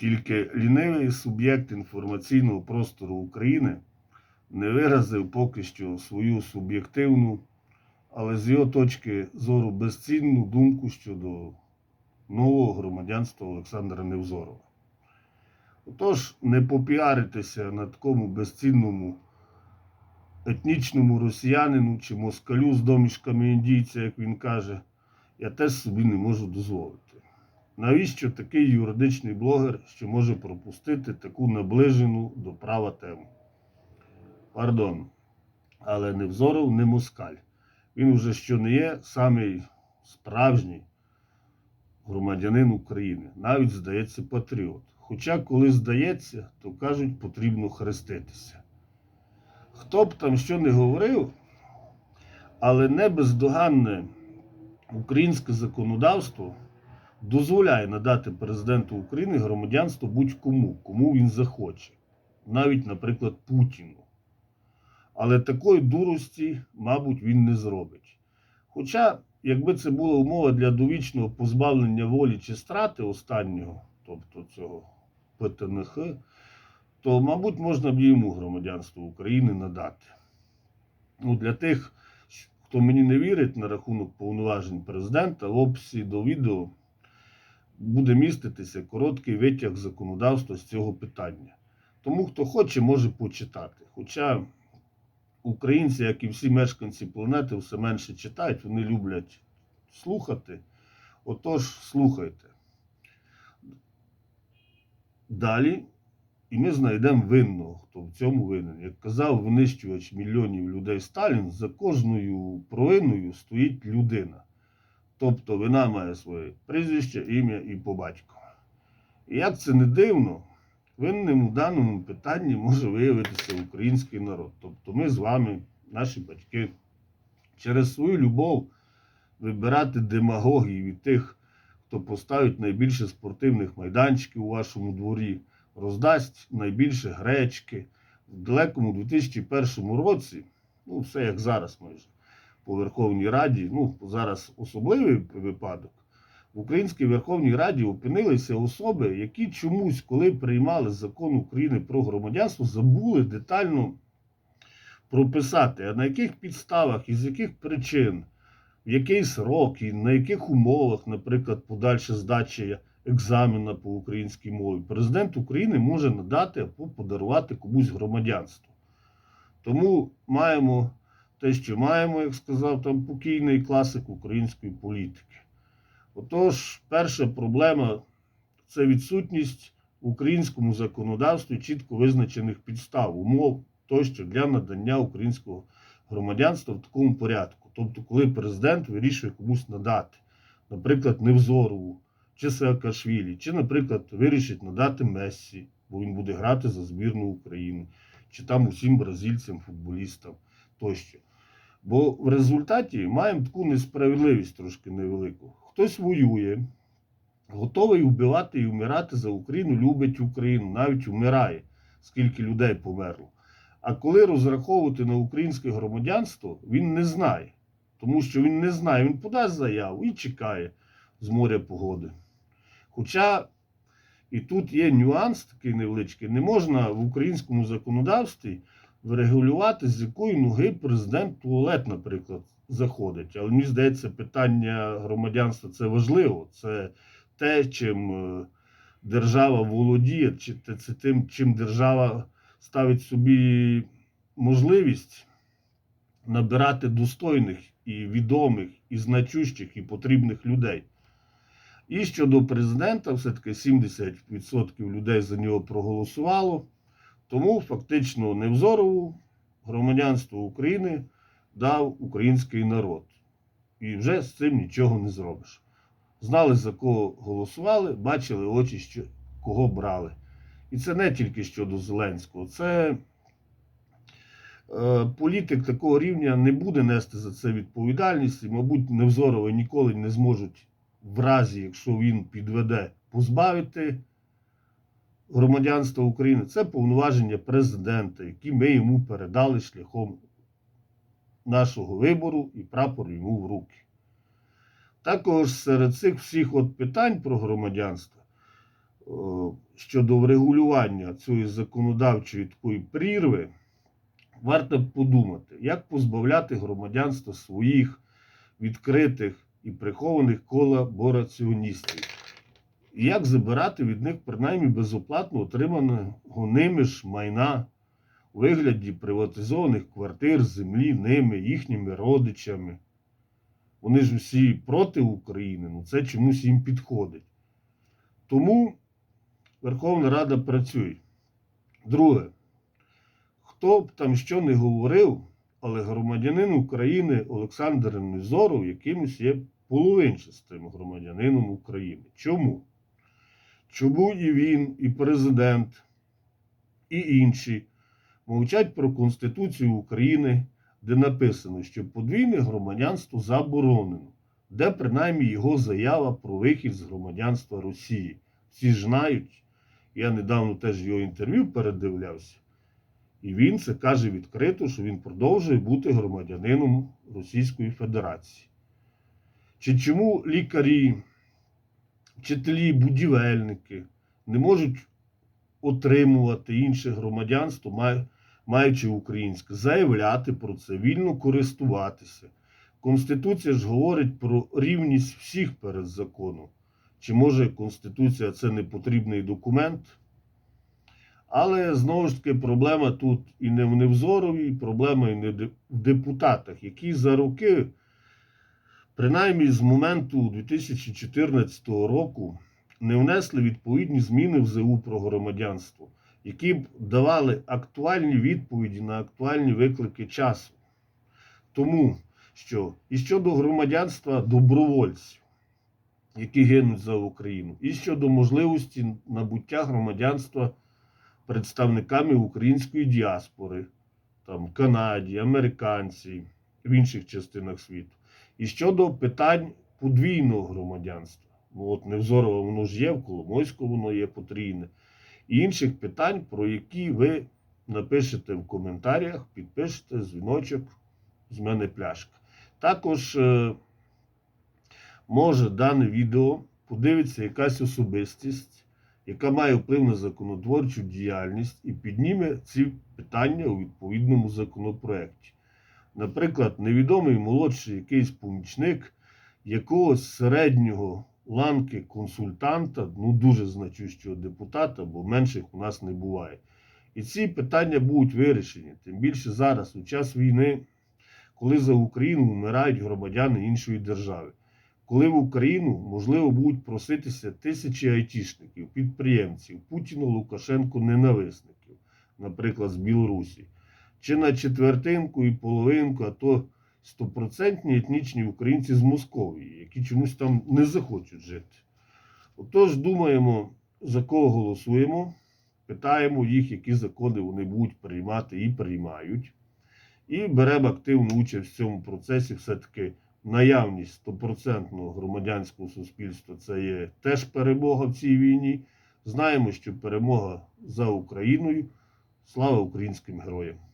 Тільки лінивий суб'єкт інформаційного простору України не виразив поки що свою суб'єктивну, але з його точки зору безцінну думку щодо нового громадянства Олександра Невзорова. Отож, не попіаритися на такому безцінному етнічному росіянину чи москалю з домішками індійця, як він каже, я теж собі не можу дозволити. Навіщо такий юридичний блогер, що може пропустити таку наближену до права тему? Пардон, але Невзоров не москаль. Він уже що не є самий справжній громадянин України, навіть здається патріот. Хоча, коли здається, то кажуть, потрібно хреститися. Хто б там що не говорив, але не бездоганне українське законодавство дозволяє надати президенту України громадянство будь-кому, кому він захоче, навіть, наприклад, Путіну. Але такої дурості, мабуть, він не зробить. Хоча, якби це була умова для довічного позбавлення волі чи страти останнього, тобто цього ПТНХ, то, мабуть, можна б йому громадянство України надати. Ну, для тих, хто мені не вірить на рахунок повноважень президента, в описі до відео буде міститися короткий витяг законодавства з цього питання. Тому, хто хоче, може почитати. Хоча українці, як і всі мешканці планети, все менше читають, вони люблять слухати. Отож, слухайте. Далі, і ми знайдемо винного, хто в цьому винен. Як казав винищувач мільйонів людей Сталін, за кожною провиною стоїть людина. Тобто вина має своє прізвище, ім'я і по батьку. І як це не дивно, винним у даному питанні може виявитися український народ. Тобто ми з вами, наші батьки, через свою любов вибирати демагогії від тих, хто поставить найбільше спортивних майданчиків у вашому дворі, роздасть найбільше гречки. В далекому 2001 році, ну все як зараз майже, по Верховній Раді, ну зараз особливий випадок. В Українській Верховній Раді опинилися особи, які чомусь, коли приймали закон України про громадянство, забули детально прописати, а на яких підставах і з яких причин, в який срок і на яких умовах, наприклад, подальша здача екзамена по українській мові, президент України може надати або подарувати комусь громадянство. Тому маємо те, що маємо, як сказав там покійний класик української політики. Отож, перша проблема це відсутність в українському законодавстві чітко визначених підстав, умов тощо для надання українського громадянства в такому порядку. Тобто, коли президент вирішує комусь надати, наприклад, Невзорову чи Саакашвілі, чи, наприклад, вирішить надати Мессі, бо він буде грати за збірну України, чи там усім бразильцям, футболістам тощо. Бо в результаті маємо таку несправедливість трошки невелику. Хтось воює, готовий вбивати і вмирати за Україну, любить Україну, навіть вмирає, скільки людей померло. А коли розраховувати на українське громадянство, він не знає. Тому що він не знає, він подасть заяву і чекає з моря погоди. Хоча і тут є нюанс такий невеличкий, не можна в українському законодавстві врегулювати, з якої ноги президент туалет, наприклад, заходить. Але мені здається, питання громадянства це важливо. Це те, чим е, держава володіє, чи це тим, чим держава ставить собі можливість набирати достойних і відомих, і значущих, і потрібних людей. І щодо президента, все-таки 70% людей за нього проголосувало. Тому фактично Невзорову громадянство України дав український народ. І вже з цим нічого не зробиш. Знали, за кого голосували, бачили очі, що, кого брали. І це не тільки щодо Зеленського. Це е, політик такого рівня не буде нести за це відповідальність. І, мабуть, Невзорова ніколи не зможуть, в разі, якщо він підведе, позбавити громадянства України. Це повноваження президента, які ми йому передали шляхом нашого вибору і прапор йому в руки. Також серед цих всіх от питань про громадянство щодо врегулювання цієї законодавчої такої прірви, варто подумати, як позбавляти громадянства своїх відкритих і прихованих колабораціоністів. І як забирати від них принаймні безоплатно отриманого ними ж майна у вигляді приватизованих квартир, землі ними, їхніми родичами. Вони ж усі проти України, ну це чомусь їм підходить. Тому Верховна Рада працює. Друге, хто б там що не говорив, але громадянин України Олександр Незоров якимось є половинчастим громадянином України. Чому? Чому і він, і президент, і інші мовчать про Конституцію України, де написано, що подвійне громадянство заборонено, де принаймні його заява про вихід з громадянства Росії. Всі ж знають, я недавно теж його інтерв'ю передивлявся, і він це каже відкрито, що він продовжує бути громадянином Російської Федерації. Чи чому лікарі, вчителі, будівельники не можуть отримувати інше громадянство, маючи українське, заявляти про це, вільно користуватися. Конституція ж говорить про рівність всіх перед законом. Чи може Конституція це не потрібний документ? Але знову ж таки проблема тут і не в Невзорові, проблема і не в депутатах, які за роки, принаймні з моменту 2014 року, не внесли відповідні зміни в ЗУ про громадянство, які б давали актуальні відповіді на актуальні виклики часу. Тому що і щодо громадянства добровольців, які гинуть за Україну, і щодо можливості набуття громадянства представниками української діаспори, там Канаді, американці, в інших частинах світу. І щодо питань подвійного громадянства. Ну, от Невзорова воно ж є, в Коломойську воно є потрійне. І інших питань, про які ви напишете в коментарях, підпишете дзвіночок, з мене пляшка. Також е, може дане відео подивиться якась особистість, яка має вплив на законотворчу діяльність і підніме ці питання у відповідному законопроекті. Наприклад, невідомий молодший якийсь помічник якогось середнього ланки консультанта, ну дуже значущого депутата, бо менших у нас не буває. І ці питання будуть вирішені. Тим більше зараз, у час війни, коли за Україну вмирають громадяни іншої держави. Коли в Україну, можливо, будуть проситися тисячі айтішників, підприємців, Путіна, Лукашенко, ненависників, наприклад, з Білорусі, чи на четвертинку і половинку, а то стопроцентні етнічні українці з Московії, які чомусь там не захочуть жити. Отож, думаємо, за кого голосуємо, питаємо їх, які закони вони будуть приймати і приймають. І беремо активну участь в цьому процесі. Все-таки наявність стопроцентного громадянського суспільства це є теж перемога в цій війні. Знаємо, що перемога за Україною. Слава українським героям!